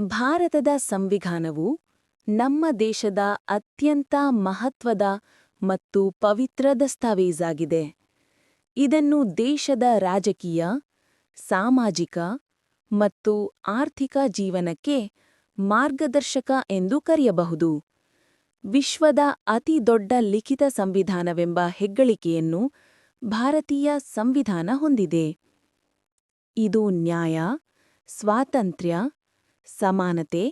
ಭಾರತದ ಸಂವಿಧಾನವು ನಮ್ಮ ದೇಶದ ಅತ್ಯಂತ ಮಹತ್ವದ ಮತ್ತು ಪವಿತ್ರ ದಸ್ತಾವೇಜಾಗಿದೆ. ಇದನ್ನು ದೇಶದ ರಾಜಕೀಯ, ಸಾಮಾಜಿಕ ಮತ್ತು ಆರ್ಥಿಕ ಜೀವನಕ್ಕೆ ಮಾರ್ಗದರ್ಶಕ ಎಂದು ಕರೆಯಬಹುದು. ವಿಶ್ವದ ಅತಿ ದೊಡ್ಡ ಲಿಖಿತ ಸಂವಿಧಾನವೆಂಬ ಹೆಗ್ಗಳಿಕೆಯನ್ನು ಭಾರತೀಯ ಸಂವಿಧಾನ ಹೊಂದಿದೆ. ಇದು ನ್ಯಾಯ, ಸ್ವಾತಂತ್ರ್ಯ ಸಮಾನತೆ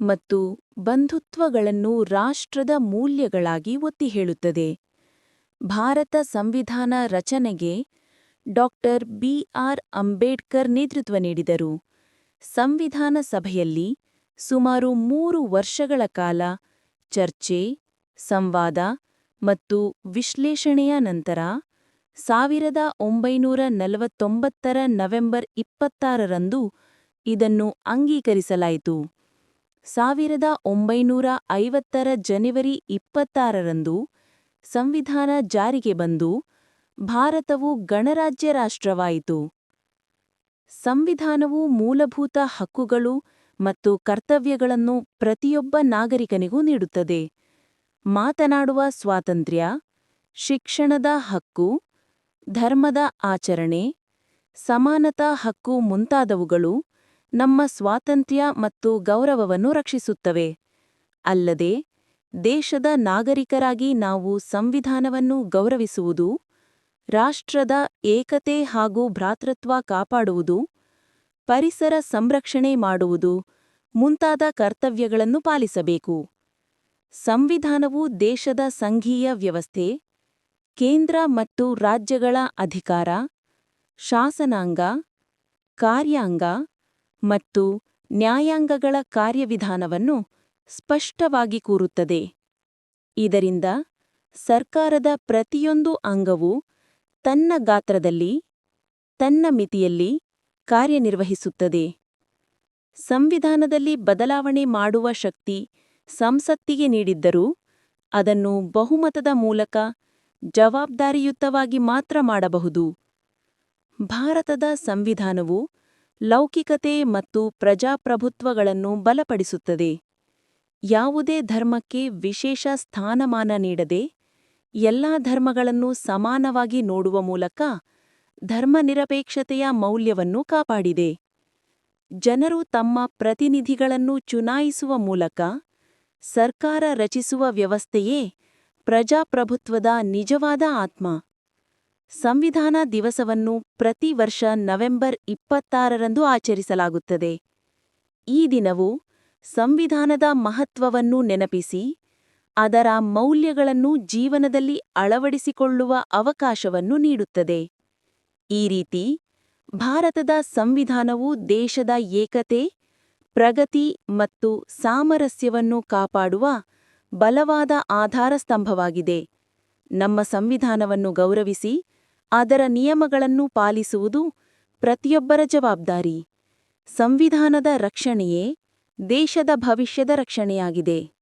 ಮತ್ತು ಬಂಧುತ್ವಗಳನ್ನು ರಾಷ್ಟ್ರದ ಮೂಲ್ಯಗಳಾಗಿ ಒತ್ತಿ ಹೇಳುತ್ತದೆ. ಭಾರತ ಸಂವಿಧಾನ ರಚನೆಗೆ ಡಾಕ್ಟರ್ ಬಿ ಆರ್ ಅಂಬೇಡ್ಕರ್ ನೇತೃತ್ವ ನೀಡಿದರು. ಸಂವಿಧಾನ ಸಭೆಯಲ್ಲಿ ಸುಮಾರು ಮೂರು ವರ್ಷಗಳ ಕಾಲ ಚರ್ಚೆ, ಸಂವಾದ ಮತ್ತು ವಿಶ್ಲೇಷಣೆಯ ನಂತರ ಸಾವಿರದ ಒಂಬೈನೂರ ನಲವತ್ತೊಂಬತ್ತರ ನವೆಂಬರ್ ಇಪ್ಪತ್ತಾರರಂದು ಇದನ್ನು ಅಂಗೀಕರಿಸಲಾಯಿತು. ಸಾವಿರದ ಒಂಬೈನೂರ ಐವತ್ತರ ಜನವರಿ ಇಪ್ಪತ್ತಾರರಂದು ಸಂವಿಧಾನ ಜಾರಿಗೆ ಬಂದು ಭಾರತವು ಗಣರಾಜ್ಯ ರಾಷ್ಟ್ರವಾಯಿತು. ಸಂವಿಧಾನವು ಮೂಲಭೂತ ಹಕ್ಕುಗಳು ಮತ್ತು ಕರ್ತವ್ಯಗಳನ್ನು ಪ್ರತಿಯೊಬ್ಬ ನಾಗರಿಕನಿಗೂ ನೀಡುತ್ತದೆ. ಮಾತನಾಡುವ ಸ್ವಾತಂತ್ರ್ಯ, ಶಿಕ್ಷಣದ ಹಕ್ಕು, ಧರ್ಮದ ಆಚರಣೆ, ಸಮಾನತಾ ಹಕ್ಕು ಮುಂತಾದವುಗಳು ನಮ್ಮ ಸ್ವಾತಂತ್ರ್ಯ ಮತ್ತು ಗೌರವವನ್ನು ರಕ್ಷಿಸುತ್ತವೆ. ಅಲ್ಲದೆ, ದೇಶದ ನಾಗರಿಕರಾಗಿ ನಾವು ಸಂವಿಧಾನವನ್ನು ಗೌರವಿಸುವುದು, ರಾಷ್ಟ್ರದ ಏಕತೆ ಹಾಗೂ ಭ್ರಾತೃತ್ವ ಕಾಪಾಡುವುದು, ಪರಿಸರ ಸಂರಕ್ಷಣೆ ಮಾಡುವುದು ಮುಂತಾದ ಕರ್ತವ್ಯಗಳನ್ನು ಪಾಲಿಸಬೇಕು. ಸಂವಿಧಾನವು ದೇಶದ ಸಂಘೀಯ ವ್ಯವಸ್ಥೆ, ಕೇಂದ್ರ ಮತ್ತು ರಾಜ್ಯಗಳ ಅಧಿಕಾರ, ಶಾಸನಾಂಗ, ಕಾರ್ಯಾಂಗ ಮತ್ತು ನ್ಯಾಯಾಂಗಗಳ ಕಾರ್ಯವಿಧಾನವನ್ನು ಸ್ಪಷ್ಟವಾಗಿ ಕೂರುತ್ತದೆ. ಇದರಿಂದ ಸರ್ಕಾರದ ಪ್ರತಿಯೊಂದು ಅಂಗವು ತನ್ನ ಗಾತ್ರದಲ್ಲಿ, ತನ್ನ ಮಿತಿಯಲ್ಲಿ ಕಾರ್ಯನಿರ್ವಹಿಸುತ್ತದೆ. ಸಂವಿಧಾನದಲ್ಲಿ ಬದಲಾವಣೆ ಮಾಡುವ ಶಕ್ತಿ ಸಂಸತ್ತಿಗೆ ನೀಡಿದ್ದರೂ ಅದನ್ನು ಬಹುಮತದ ಮೂಲಕ ಜವಾಬ್ದಾರಿಯುತವಾಗಿ ಮಾತ್ರ ಮಾಡಬಹುದು. ಭಾರತದ ಸಂವಿಧಾನವು ಲೌಕಿಕತೆ ಮತ್ತು ಪ್ರಜಾಪ್ರಭುತ್ವಗಳನ್ನು ಬಲಪಡಿಸುತ್ತದೆ. ಯಾವುದೇ ಧರ್ಮಕ್ಕೆ ವಿಶೇಷ ಸ್ಥಾನಮಾನ ನೀಡದೆ, ಎಲ್ಲಾ ಧರ್ಮಗಳನ್ನು ಸಮಾನವಾಗಿ ನೋಡುವ ಮೂಲಕ ಧರ್ಮನಿರಪೇಕ್ಷತೆಯ ಮೌಲ್ಯವನ್ನು ಕಾಪಾಡಿದೆ. ಜನರು ತಮ್ಮ ಪ್ರತಿನಿಧಿಗಳನ್ನು ಚುನಾಯಿಸುವ ಮೂಲಕ ಸರ್ಕಾರ ರಚಿಸುವ ವ್ಯವಸ್ಥೆಯೇ ಪ್ರಜಾಪ್ರಭುತ್ವದ ನಿಜವಾದ ಆತ್ಮ. ಸಂವಿಧಾನ ದಿವಸವನ್ನು ಪ್ರತಿ ವರ್ಷ ನವೆಂಬರ್ ಇಪ್ಪತ್ತಾರರಂದು ಆಚರಿಸಲಾಗುತ್ತದೆ. ಈ ದಿನವು ಸಂವಿಧಾನದ ಮಹತ್ವವನ್ನು ನೆನಪಿಸಿ, ಅದರ ಮೌಲ್ಯಗಳನ್ನು ಜೀವನದಲ್ಲಿ ಅಳವಡಿಸಿಕೊಳ್ಳುವ ಅವಕಾಶವನ್ನು ನೀಡುತ್ತದೆ. ಈ ರೀತಿ ಭಾರತದ ಸಂವಿಧಾನವು ದೇಶದ ಏಕತೆ, ಪ್ರಗತಿ ಮತ್ತು ಸಾಮರಸ್ಯವನ್ನು ಕಾಪಾಡುವ ಬಲವಾದ ಆಧಾರಸ್ತಂಭವಾಗಿದೆ. ನಮ್ಮ ಸಂವಿಧಾನವನ್ನು ಗೌರವಿಸಿ ಅದರ ನಿಯಮಗಳನ್ನು ಪಾಲಿಸುವುದು ಪ್ರತಿಯೊಬ್ಬರ ಜವಾಬ್ದಾರಿ. ಸಂವಿಧಾನದ ರಕ್ಷಣೆಯೇ ದೇಶದ ಭವಿಷ್ಯದ ರಕ್ಷಣೆಯಾಗಿದೆ.